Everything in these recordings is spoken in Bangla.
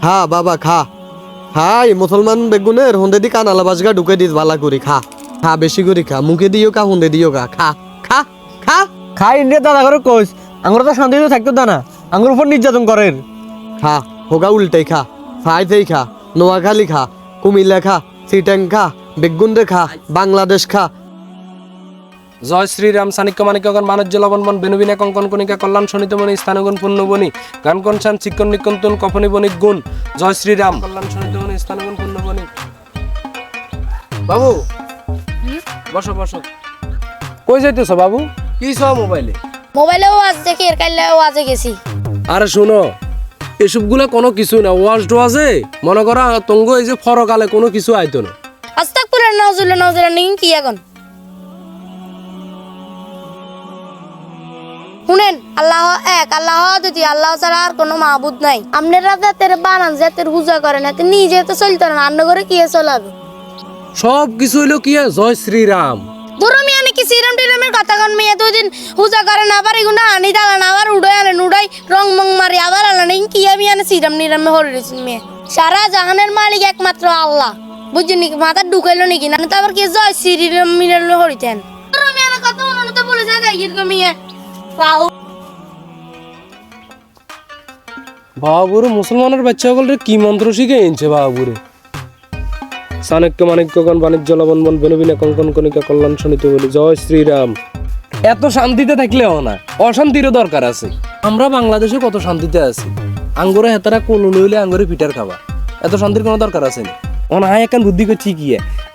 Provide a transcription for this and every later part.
খা বাবা খা। খাই মুসলমান বেগুনের হন্দে দি কানালা বাজগা ঢুকে দিস ভালা করি খা। খা বেশি করে খা। মুখে দিও কা হন্দে দিও কা খা খা খা। খাই ইন্ডিয়া দাদা করে কইস। আঙ্গুর তো শান্তিতে থাকতো দানা। আঙ্গুর উপর নির্যাতন করেন খা হোগা উল্টাই খা। ফাইতেই খা। নোয়াখালী খা। কুমিল্লা খা। সিটাং খা। বেগুন খা। বাংলাদেশ খা। জয় শ্রীরাম সানিক্য মানিক্যগণ মানজ্য লবণবন বেনুবিনা কঙ্কন কণিকা কল্যাণ শনিতমণি স্থানগুণ পূর্ণবনি গান কনসান চিকন নিকন্তন কফনি বণিক গুণ। জয় শ্রীরাম। কল্যাণ শনিতমণি স্থানগুণ পূর্ণবনি বাবু বসো বসো। কই যাইতেছ বাবু? কি সব মোবাইলে? মোবাইলেও আজ দেখি এর কাইলেও আজে গেছি। আরে শুনো এসবগুলো কোনো কিছু না ওয়াশ টোয়াজে মনে করো তঙ্গ এই যে ফরকালে কোনো কিছু আইতো না। আস্তাক করে নাউজুল্লাহ নাউজুল্লাহ নিন কি এখন? শুনেন আল্লাহ এক আল্লাহ দুটি আল্লাহ ছাড়া আর কোনো মাহবুদ নাই। আপনারা যাতে বানান যাতে পূজা করেন এতে নিজে তো চলতে না রান্না করে কি চলাবে সব কিছু হইল কি জয় শ্রীরাম। ধরো আনে কি সিরাম টিরামের কথা কন মেয়ে দুদিন পূজা করেন আবার এগুলো আনি দালান আবার উড়াই আনেন উড়াই রং মং মারি আবার আনেন কি আমি আনে সিরাম নিরামে হরে রেছেন মেয়ে। সারা জাহানের মালিক একমাত্র আল্লাহ। বুঝছেন নাকি? মাথা ঢুকাইলো নাকি? না তো আবার কি জয় শ্রীরাম মিরামে হরিতেন? ধরো আমি আনে কথা মনে তো বলে যায় এরকম মেয়ে। বাবুরে মুসলমানের বাচ্চা সকলরে কি মন্ত্র শিখে এনেছে বাবুরে? চাণক্য মাণিক্যগণ বাণিজ্য লবণ বন বেনুবিনা কঙ্কন কণিকা কল্যাণ শনিতে বলি। জয় শ্রীরাম। এত শান্তিতে থাকলেও না, অশান্তিরও দরকার আছে। আমরা বাংলাদেশে কত শান্তিতে আছি। আঙ্গুরে হেতারা কোন লইলে আঙ্গুরে পিঠার খাবা এত শান্তির কোনো দরকার আছে না? অন আয় এখন বুদ্ধি করছি কি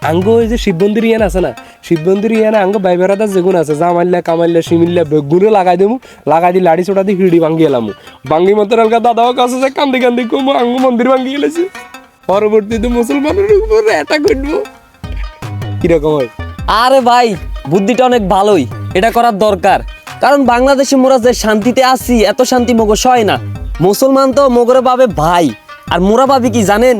আঙ্গ ওই যে শিব মন্দির ইয়ান আছে না? শিব মন্দির ইয়ান আঙ্গ বাইবেরাদার যেগুন আছে, জামাইল্লা, কামাইল্লা সিমিল্লা বেগুনে লাগাই দেবো লাগাই দি লাড়ি ছোটা দি হিড়ি ভাঙ্গি এলাম। ভাঙ্গি মতো আলগা দাদাও কাছে যে কান্দি কান্দি কমো, আঙ্গ মন্দির ভাঙ্গি গেলেছে। পরবর্তীতে মুসলমানের উপর এটা করব। কীরকম হয়? আরে ভাই, বুদ্ধিটা অনেক ভালোই, এটা করার দরকার। কারণ বাংলাদেশে মোরা যে শান্তিতে আছি, এত শান্তি মগো সয় না। মুসলমান তো মগরে পাবে ভাই, আর মোরা পাবি কি জানেন?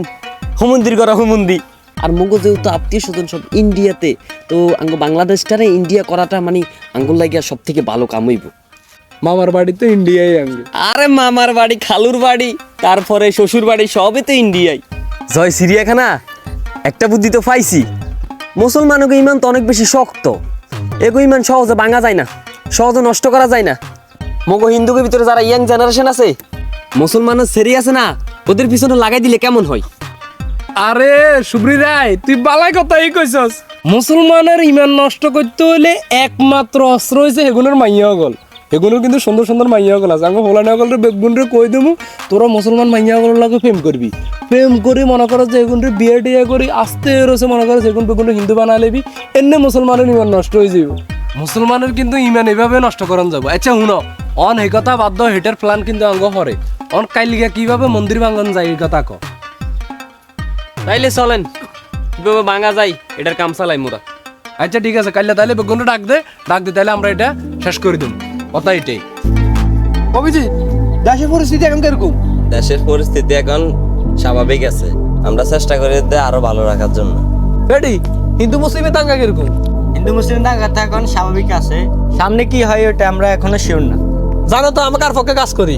হুমন্দির করা হুমন্দি। আর মগো যেহেতু আত্মীয় স্বজন সব ইন্ডিয়াতে তো আঙ্গ বাংলাদেশটারে ইন্ডিয়া করাটা মানে আঙ্গুল লাগিয়া সব থেকে ভালো কাম হইব। মামার বাড়িতে ইন্ডিয়ায় আঙ্গে আরে মামার বাড়ি খালুর বাড়ি তারপরে শ্বশুর বাড়ি সবই তো ইন্ডিয়ায় জয় সিরিয়াখানা একটা বুদ্ধি তো পাইছি। মুসলমানকে ইমান তো অনেক বেশি শক্ত। এগো ইমান সহজে ভাঙা যায় না সহজে নষ্ট করা যায় না। মগো হিন্দুকে ভিতরে যারা ইয়াং জেনারেশন আছে মুসলমানের সেরি আছে না ওদের পিছনে লাগাই দিলে কেমন হয়? আরে, সুব্রি রায়, তুই বালাই কথাই কইছস। মুসলমানের ইমান নষ্ট করতে হইলে একমাত্র অস্ত্র হইছে হেগুনের মাইয়া গল হেগুনের কিন্তু সুন্দর সুন্দর মাইয়া গল আছে। আমি হোলানি গলরে বেগুনরে কই দেবো তোরা মুসলমান মাইয়া গলের লাগে প্রেম করবি। প্রেম করে মনে করো যে এগুনরে বিয়ে টিয়ে করি, আস্তে রয়েছে মনে করো যেগুন বেগুন হিন্দু বানা লেবি এনে মুসলমানের ইমান নষ্ট হয়ে যাব মুসলমানের কিন্তু ইমান এভাবে নষ্ট করান যাব। আচ্ছা শুনো, অন এই কথা দাও, হেটার প্ল্যান কিন্তু অঙ্গ হরে। অন কাইলিগা কীভাবে মন্দির ভাঙন যায় এই কথা ক। তাইলে চলেন। কীভাবে ভাঙা যায় এটার কাম চালাই মোরা। আচ্ছা ঠিক আছে কাইলে তাহলে বেগুনটা ডাক দে ডাক দে তাহলে আমরা এটা শেষ করে দেব। কথা এটাই। অভিজিৎ দেশের পরিস্থিতি এখন কীরকম? দেশের পরিস্থিতি এখন স্বাভাবিক আছে। আমরা চেষ্টা করি যে আরও ভালো রাখার জন্য। রেডি? হিন্দু মুসলিমে দাঙ্গা কীরকম? হিন্দু মুসলিম দাঙ্গাটা এখন স্বাভাবিক আছে। সামনে কি হয় ওটা আমরা এখনও শিওর না। জানো তো আমাকে আর পক্ষে কাজ করি?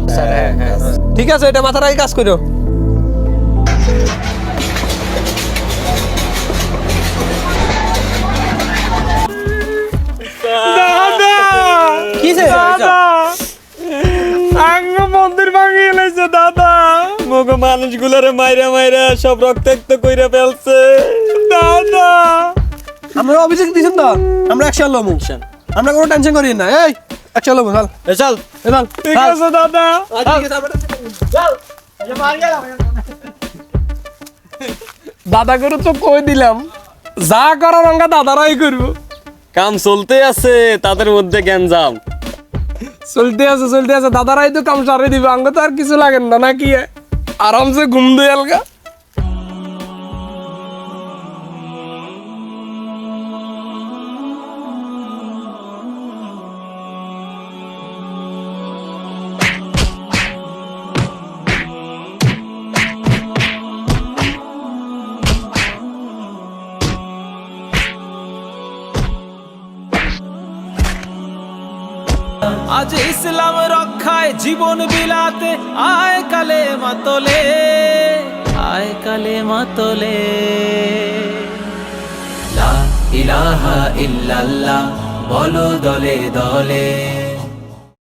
ঠিক আছে এটা মাথার আগে কাজ করো মানুষগুলারে মাইরা মাইরা সব রক্তাক্ত কইরা ফেলছে। দাদা আমরা অভিযোগ দিছেন তো আমরা একশো লমু। আমরা কোনো টেনশন করি না। এই একশো লমু চল। এ চল। এ চল। ঠিক আছে দাদা। দাদা করে তো কই দিলাম যা করার রঙ্গা দাদারাই করব। কাম চলতে আছে তাদের মধ্যে জ্ঞান গ্যাঞ্জাম। চলতে আছে চলতে আছে দাদারাই তো কাম সারে দিবে আঙ্গ তো আর কিছু লাগে না নাকি? আরামসে ঘুম দিয়ে আলগা। আজ ইসলাম রক্ষায় জীবন বিলাতে, আয় কালে মাতলে, আয় কালে মাতলে। ইলাহা ইল্লাল্লাহ, বলো দলে দলে।